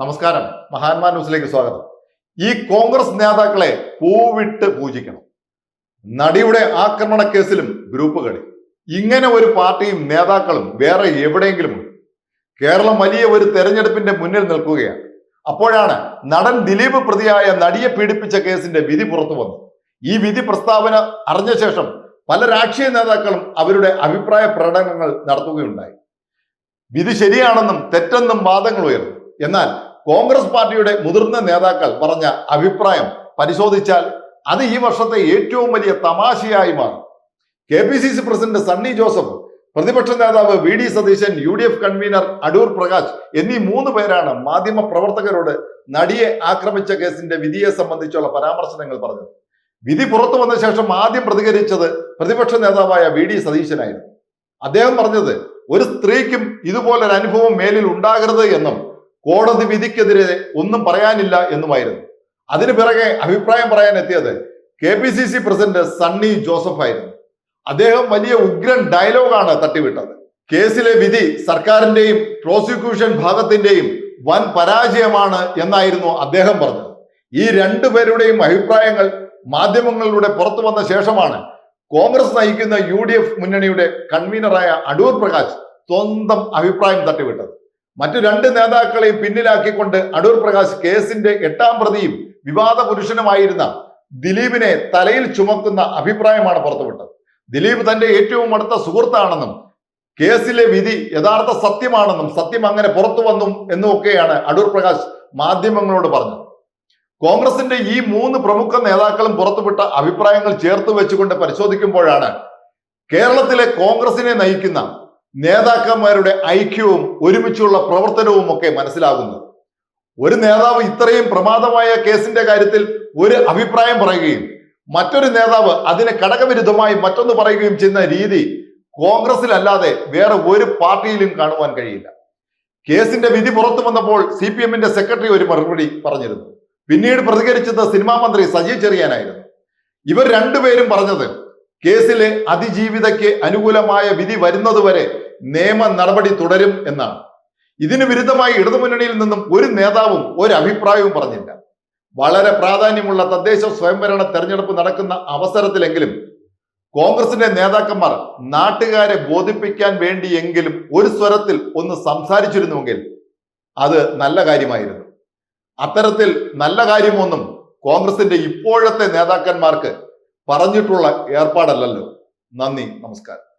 നമസ്കാരം. മഹാന്മാ ന്യൂസിലേക്ക് സ്വാഗതം. ഈ കോൺഗ്രസ് നേതാക്കളെ പൂവിട്ട് പൂജിക്കണം. നടിയുടെ ആക്രമണ കേസിലും ഗ്രൂപ്പ് കളി. ഇങ്ങനെ ഒരു പാർട്ടിയും നേതാക്കളും വേറെ എവിടെയെങ്കിലും കേരളം വലിയ ഒരു തെരഞ്ഞെടുപ്പിന്റെ മുന്നിൽ നിൽക്കുകയാണ്. അപ്പോഴാണ് നടൻ ദിലീപ് പ്രതിയായ നടിയെ പീഡിപ്പിച്ച കേസിന്റെ വിധി പുറത്തു വന്നു ഈ വിധി പ്രസ്താവന അറിഞ്ഞ ശേഷം പല രാഷ്ട്രീയ നേതാക്കളും അവരുടെ അഭിപ്രായ പ്രകടനങ്ങൾ നടത്തുകയുണ്ടായി. വിധി ശരിയാണെന്നും തെറ്റെന്നും വാദങ്ങൾ ഉയർന്നു. എന്നാൽ കോൺഗ്രസ് പാർട്ടിയുടെ മുതിർന്ന നേതാക്കൾ പറഞ്ഞ അഭിപ്രായം പരിശോധിച്ചാൽ അത് ഈ വർഷത്തെ ഏറ്റവും വലിയ തമാശയായി മാറും. K P C C president Sunny Joseph പ്രതിപക്ഷ നേതാവ് V D Satheesan U D F convener Adoor Prakash എന്നീ മൂന്ന് പേരാണ് മാധ്യമ പ്രവർത്തകരോട് നടിയെ ആക്രമിച്ച കേസിന്റെ വിധിയെ സംബന്ധിച്ചുള്ള പരാമർശനങ്ങൾ പറഞ്ഞത്. വിധി പുറത്തു വന്ന ശേഷം ആദ്യം പ്രതികരിച്ചത് പ്രതിപക്ഷ നേതാവായ വി ഡി സതീശനായിരുന്നു. അദ്ദേഹം പറഞ്ഞത് ഒരു സ്ത്രീക്കും ഇതുപോലൊരു അനുഭവം മേലിൽ ഉണ്ടാകരുത് എന്നും കോടതി വിധിക്കെതിരെ ഒന്നും പറയാനില്ല എന്നുമായിരുന്നു. അതിനു പിറകെ അഭിപ്രായം പറയാൻ എത്തിയത് K P C C president Sunny Joseph ആയിരുന്നു. അദ്ദേഹം വലിയ ഉഗ്രൻ ഡയലോഗാണ് തട്ടിവിട്ടത്. കേസിലെ വിധി സർക്കാരിന്റെയും പ്രോസിക്യൂഷൻ ഭാഗത്തിന്റെയും വൻ പരാജയമാണ് എന്നായിരുന്നു അദ്ദേഹം പറഞ്ഞത്. ഈ രണ്ടുപേരുടെയും അഭിപ്രായങ്ങൾ മാധ്യമങ്ങളിലൂടെ പുറത്തു വന്ന ശേഷമാണ് കോൺഗ്രസ് നയിക്കുന്ന യു മുന്നണിയുടെ കൺവീനറായ അടൂർ പ്രകാശ് സ്വന്തം അഭിപ്രായം തട്ടിവിട്ടത്. മറ്റു രണ്ട് നേതാക്കളെയും പിന്നിലാക്കിക്കൊണ്ട് അടൂർ പ്രകാശ് കേസിന്റെ എട്ടാം പ്രതിയും വിവാദ പുരുഷനുമായിരുന്ന ദിലീപിനെ തലയിൽ ചുമക്കുന്ന അഭിപ്രായമാണ് പുറത്തുവിട്ടത്. ദിലീപ് തന്റെ ഏറ്റവും അടുത്ത സുഹൃത്താണെന്നും കേസിലെ വിധി യഥാർത്ഥ സത്യമാണെന്നും സത്യം അങ്ങനെ പുറത്തു വന്നു എന്നുമൊക്കെയാണ് അടൂർ പ്രകാശ് മാധ്യമങ്ങളോട് പറഞ്ഞത്. കോൺഗ്രസിന്റെ ഈ മൂന്ന് പ്രമുഖ നേതാക്കളും പുറത്തുവിട്ട അഭിപ്രായങ്ങൾ ചേർത്ത് വെച്ചുകൊണ്ട് പരിശോധിക്കുമ്പോഴാണ് കേരളത്തിലെ കോൺഗ്രസിനെ നയിക്കുന്ന നേതാക്കന്മാരുടെ ഐക്യവും ഒരുമിച്ചുള്ള പ്രവർത്തനവും ഒക്കെ മനസ്സിലാകുന്നത് ഒരു നേതാവ് ഇത്രയും പ്രമാദമായ കേസിന്റെ കാര്യത്തിൽ ഒരു അഭിപ്രായം പറയുകയും മറ്റൊരു നേതാവ് അതിന് കടകവിരുദ്ധമായി മറ്റൊന്ന് പറയുകയും ചെയ്യുന്ന രീതി കോൺഗ്രസിലല്ലാതെ വേറെ ഒരു പാർട്ടിയിലും കാണുവാൻ കഴിയില്ല. കേസിന്റെ വിധി പുറത്തു വന്നപ്പോൾ സി പി എമ്മിന്റെ സെക്രട്ടറി ഒരു മറുപടി പറഞ്ഞിരുന്നു. പിന്നീട് പ്രതികരിച്ചത് സിനിമാ മന്ത്രി സജി ചെറിയാനായിരുന്നു. ഇവർ രണ്ടുപേരും പറഞ്ഞത് കേസിലെ അതിജീവിതയ്ക്ക് അനുകൂലമായ വിധി വരുന്നതുവരെ നിയമ നടപടി തുടരും എന്നാണ്. ഇതിന് വിരുദ്ധമായി ഇടതുമുന്നണിയിൽ നിന്നും ഒരു നേതാവും ഒരു അഭിപ്രായവും പറഞ്ഞില്ല. വളരെ പ്രാധാന്യമുള്ള തദ്ദേശ സ്വയംഭരണ തെരഞ്ഞെടുപ്പ് നടക്കുന്ന അവസരത്തിലെങ്കിലും കോൺഗ്രസിന്റെ നേതാക്കന്മാർ നാട്ടുകാരെ ബോധിപ്പിക്കാൻ വേണ്ടിയെങ്കിലും ഒരു സ്വരത്തിൽ ഒന്ന് സംസാരിച്ചിരുന്നുവെങ്കിൽ അത് നല്ല കാര്യമായിരുന്നു. അത്തരത്തിൽ നല്ല കാര്യമൊന്നും കോൺഗ്രസിന്റെ ഇപ്പോഴത്തെ നേതാക്കന്മാർക്ക് പറഞ്ഞിട്ടുള്ള ഏർപ്പാടല്ലല്ലോ. നന്ദി നമസ്കാരം.